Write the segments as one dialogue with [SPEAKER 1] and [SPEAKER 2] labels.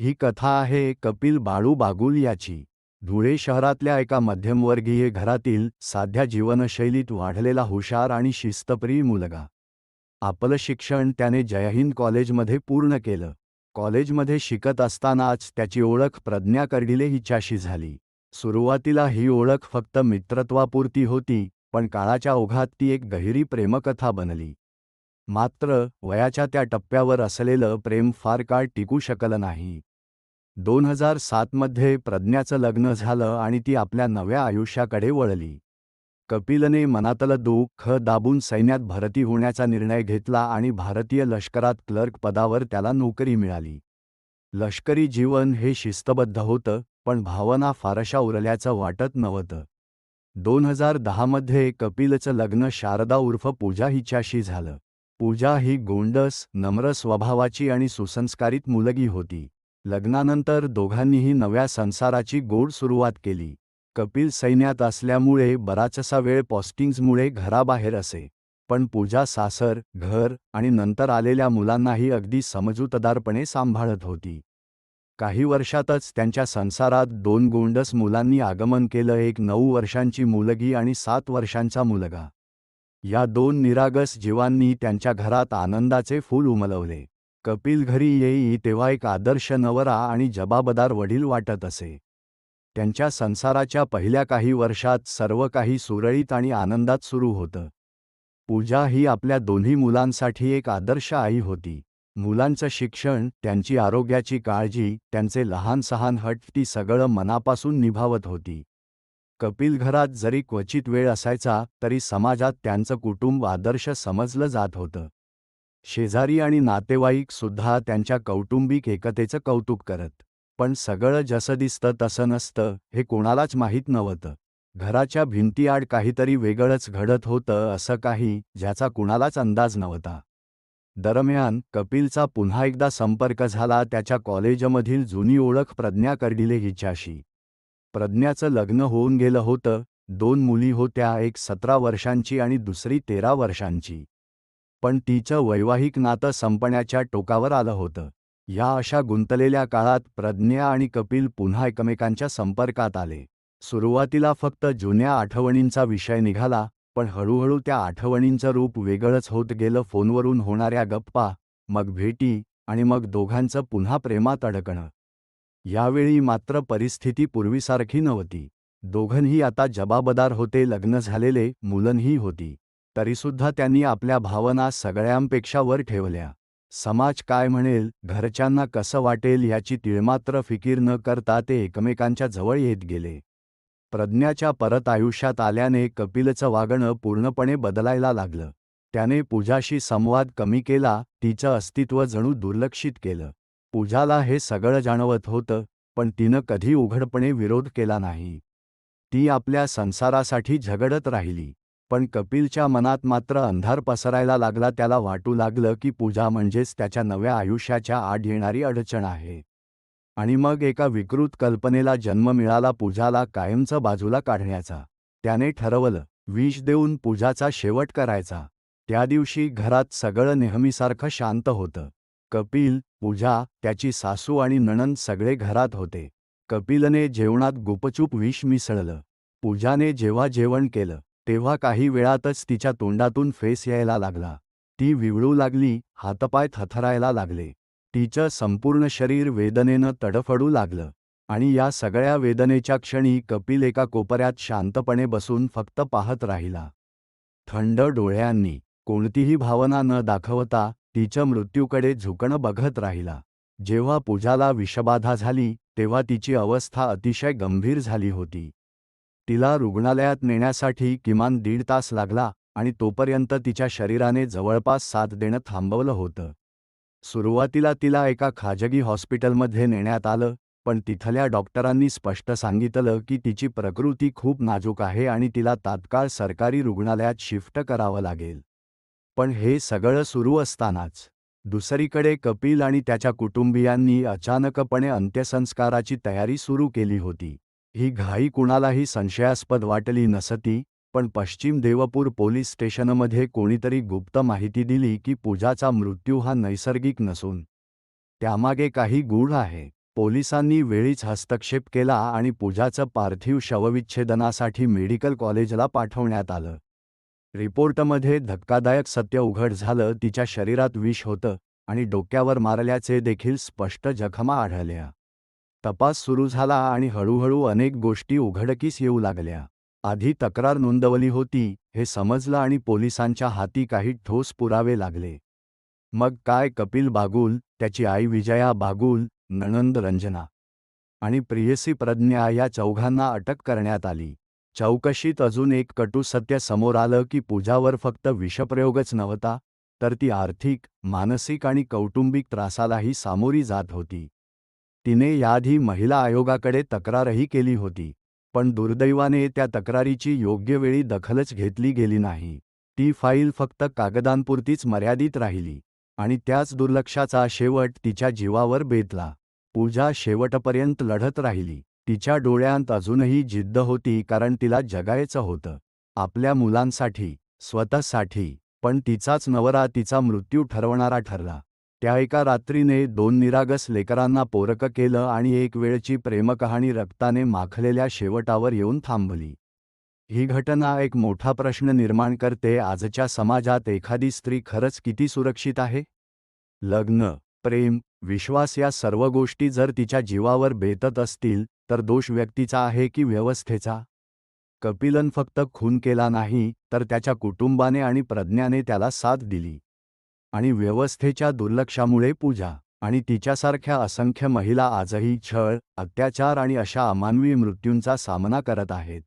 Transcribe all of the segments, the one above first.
[SPEAKER 1] ही कथा आहे कपिल बाळू बागुल याची. धुळे शहरातल्या एका मध्यमवर्गीय घरातील साध्या जीवनशैलीत वाढलेला हुशार आणि शिस्तप्रिय मुलगा. आपलं शिक्षण त्याने जयहिंद कॉलेजमध्ये पूर्ण केलं. कॉलेजमध्ये शिकत असतानाच त्याची ओळख प्रज्ञा कर्डिले हिच्याशी झाली. सुरुवातीला ही ओळख फक्त मित्रत्वापुरती होती पण काळाच्या ओघात ती एक गहिरी प्रेमकथा बनली. मात्र वयाच्या त्या टप्प्यावर असलेलं प्रेम फार काळ टिकू शकलं नाही. दोन हजार सातमध्ये प्रज्ञाचं लग्न झालं आणि ती आपल्या नव्या आयुष्याकडे वळली. कपिलने मनातलं दुःख दाबून सैन्यात भरती होण्याचा निर्णय घेतला आणि भारतीय लष्करात क्लर्क पदावर त्याला नोकरी मिळाली. लष्करी जीवन हे शिस्तबद्ध होतं पण भावना फारशा उरल्याचं वाटत नव्हतं. दोन हजार दहामध्ये कपिलचं लग्न शारदा उर्फ पूजा हिच्याशी झालं. पूजा ही गोंडस नम्र स्वभावाची आणि सुसंस्कारित मुलगी होती. लग्नानंतर दोघांनीही नव्या संसाराची गोड सुरुवात केली. कपिल सैन्यात असल्यामुळे बराचसा वेळ पॉस्टिंग्जमुळे घराबाहेर असे. पण पूजा सासर घर आणि नंतर आलेल्या मुलांनाही अगदी समजूतदारपणे सांभाळत होती. काही वर्षातच त्यांच्या संसारात दोन गोंडस मुलांनी आगमन केलं. एक नऊ वर्षांची मुलगी आणि सात वर्षांचा मुलगा. या दोन निरागस जीवांनी त्यांच्या घरात आनंदाचे फूल उमलवले. कपिल घरी येई तेव्हा एक आदर्श नवरा आणि जबाबदार वडील वाटत असे. त्यांच्या संसाराच्या पहिल्या काही वर्षात सर्व काही सुरळीत आणि आनंदात सुरू होतं. पूजा ही आपल्या दोन्ही मुलांसाठी एक आदर्श आई होती. मुलांचं शिक्षण त्यांची आरोग्याची काळजी त्यांचे लहान सहान हट ती सगळं मनापासून निभावत होती. कपिल घरात जरी क्वचित वेळ असायचा तरी समाजात त्यांचं कुटुंब आदर्श समजलं जात होतं. शेजारी आणि नातेवाईक सुद्धा त्यांच्या कौटुंबिक एकतेचं कौतुक करत. पण सगळं जसं दिसतं तसं नसतं हे कोणालाच माहीत नव्हतं. घराच्या भिंतीआड काहीतरी वेगळंच घडत होतं असं काही ज्याचा कुणालाच अंदाज नव्हता. दरम्यान कपिलचा पुन्हा एकदा संपर्क झाला त्याच्या कॉलेजमधील जुनी ओळख प्रज्ञा कर्डिले हिच्याशी. प्रज्ञाचं लग्न होऊन गेलं होतं दोन मुली होत्या एक सतरा वर्षांची आणि दुसरी तेरा वर्षांची. पण तिचं वैवाहिक नातं संपण्याच्या टोकावर आलं होतं. या अशा गुंतलेल्या काळात प्रज्ञा आणि कपिल पुन्हा एकमेकांच्या संपर्कात आले. सुरुवातीला फक्त जुन्या आठवणींचा विषय निघाला पण हळूहळू त्या आठवणींचं रूप वेगळंच होत गेलं फोनवरून होणाऱ्या गप्पा मग भेटी आणि मग दोघांचं पुन्हा प्रेमात अडकणं. यावेळी मात्र परिस्थिती पूर्वीसारखी नव्हती. दोघंही आता जबाबदार होते लग्न झालेले मुलंही होती. तरीसुद्धा त्यांनी आपल्या भावना सगळ्यांपेक्षा वर ठेवल्या. समाज काय म्हणेल घरच्यांना कसं वाटेल याची तिळमात्र फिकीर न करता ते एकमेकांच्या जवळ येत गेले. प्रज्ञाच्या परत आयुष्यात आल्याने कपिलचं वागणं पूर्णपणे बदलायला लागलं. त्याने पूजाशी संवाद कमी केला तिचं अस्तित्व जणू दुर्लक्षित केलं. पूजाला हे सगळं जाणवत होतं पण तिनं कधी उघडपणे विरोध केला नाही. ती आपल्या संसारासाठी झगडत राहिली पण कपिलच्या मनात मात्र अंधार पसरायला लागला त्याला वाटू लागलं की पूजा म्हणजेच त्याच्या नव्या आयुष्याच्या आड येणारी अडचण आहे. आणि मग एका विकृत कल्पनेला जन्म मिळाला पूजाला कायमचं बाजूला काढण्याचा. त्याने ठरवलं विष देऊन पूजाचा शेवट करायचा. त्या दिवशी घरात सगळं नेहमीसारखं शांत होतं. कपिल पूजा त्याची सासू आणि नणंद सगळे घरात होते. कपिलने जेवणात गुपचूप विष मिसळलं. पूजाने जेव्हा जेवण केलं तेव्हा काही वेळातच तिच्या तोंडातून फेस यायला लागला. ती विवळू लागली हातपाय थथरायला लागले. तिचं संपूर्ण शरीर वेदनेनं तडफडू लागलं. आणि या सगळ्या वेदनेच्या क्षणी कपिल एका कोपऱ्यात शांतपणे बसून फक्त पाहत राहिला. थंड डोळ्यांनी कोणतीही भावना न दाखवता तिच्या मृत्यूकडे झुकणं बघत राहिला. जेव्हा पूजाला विषबाधा झाली तेव्हा तिची अवस्था अतिशय गंभीर झाली होती. तिला रुग्णालयात नेण्यासाठी किमान दीड तास लागला आणि तोपर्यंत तिच्या शरीराने जवळपास साथ देणं थांबवलं होतं. सुरुवातीला तिला एका खाजगी हॉस्पिटलमध्ये नेण्यात आलं पण तिथल्या डॉक्टरांनी स्पष्ट सांगितलं की तिची प्रकृती खूप नाजूक आहे आणि तिला तात्काळ सरकारी रुग्णालयात शिफ्ट करावं लागेल. पण हे सगळं सुरू असतानाच दुसरीकडे कपिल आणि त्याच्या कुटुंबियांनी अचानकपणे अंत्यसंस्काराची तयारी सुरू केली होती. ही घाई कुणालाही संशयास्पद वाटली नसती पण पश्चिम देवपूर पोलीस स्टेशनमध्ये कोणीतरी गुप्त माहिती दिली की पूजाचा मृत्यू हा नैसर्गिक नसून. त्यामागे काही गूढ आहे. पोलिसांनी वेळीच हस्तक्षेप केला आणि पूजाचं पार्थिव शवविच्छेदनासाठी मेडिकल कॉलेजला पाठवण्यात आलं. रिपोर्टमध्ये धक्कादायक सत्य उघड झालं तिच्या शरीरात विष होतं आणि डोक्यावर मारल्याचे देखील स्पष्ट जखमा आढळल्या. तपास सुरू झाला आणि हळूहळू अनेक गोष्टी उघडकीस येऊ लागल्या. आधी तक्रार नोंदवली होती हे समजलं आणि पोलिसांच्या हाती काही ठोस पुरावे लागले. मग काय कपिल बागुल त्याची आई विजया बागुल नणंद रंजना आणि प्रियसी प्रज्ञा या चौघांना अटक करण्यात आली. चौकशीत अजून एक कटू सत्य समोर आलं की पूजावर फक्त विषप्रयोगच नव्हता तर ती आर्थिक मानसिक आणि कौटुंबिक त्रासालाही सामोरी जात होती. तिने याआधी महिला आयोगाकडे तक्रारही केली होती पण दुर्दैवाने त्या तक्रारीची योग्य वेळी दखलच घेतली गेली नाही. ती फाईल फक्त कागदांपुरतीच मर्यादित राहिली आणि त्याच दुर्लक्षाचा शेवट तिच्या जीवावर बेतला. पूजा शेवटपर्यंत लढत राहिली. तिच्या डोळ्यांत अजूनही जिद्द होती कारण तिला जगायचं होतं. आपल्या मुलांसाठी स्वतःसाठी पण तिचाच नवरा तिचा मृत्यू ठरवणारा ठरला. त्या एका रात्रीने दोन निरागस लेकरांना पोरकं केलं आणि एक वेळची प्रेमकहाणी रक्ताने माखलेल्या शेवटावर येऊन थांबली. ही घटना एक मोठा प्रश्न निर्माण करते. आजच्या समाजात एखादी स्त्री खरंच किती सुरक्षित आहे? लग्न प्रेम विश्वास या सर्व गोष्टी जर तिच्या जीवावर बेतत असतील तर दोष व्यक्तीचा आहे की व्यवस्थेचा? कपिलन फक्त खून केला नाही तर त्याच्या कुटुंबाने आणि प्रज्ञाने त्याला साथ दिली. आणि व्यवस्थेच्या दुर्लक्षामुळे पूजा आणि तिच्यासारख्या असंख्य महिला आजही छळ अत्याचार आणि अशा अमानवी मृत्यूंचा सामना करत आहेत.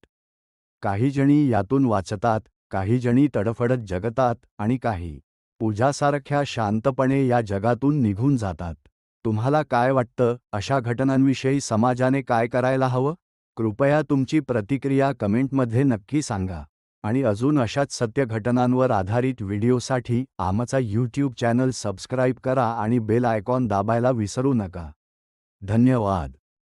[SPEAKER 1] काही जणी यातून वाचतात काहीजणी तडफडत जगतात आणि काही पूजासारख्या शांतपणे या जगातून निघून जातात. तुम्हाला काय वाटतं? अशा घटनांविषयी समाजाने काय करायला हवं? कृपया तुमची प्रतिक्रिया कमेंटमध्ये नक्की सांगा. आणि अजून अशाच सत्य घटनांवर आधारित व्हिडिओसाठी आमचा यूट्यूब चॅनल सबस्क्राईब करा आणि बेल आयकॉन दाबायला विसरू नका. धन्यवाद.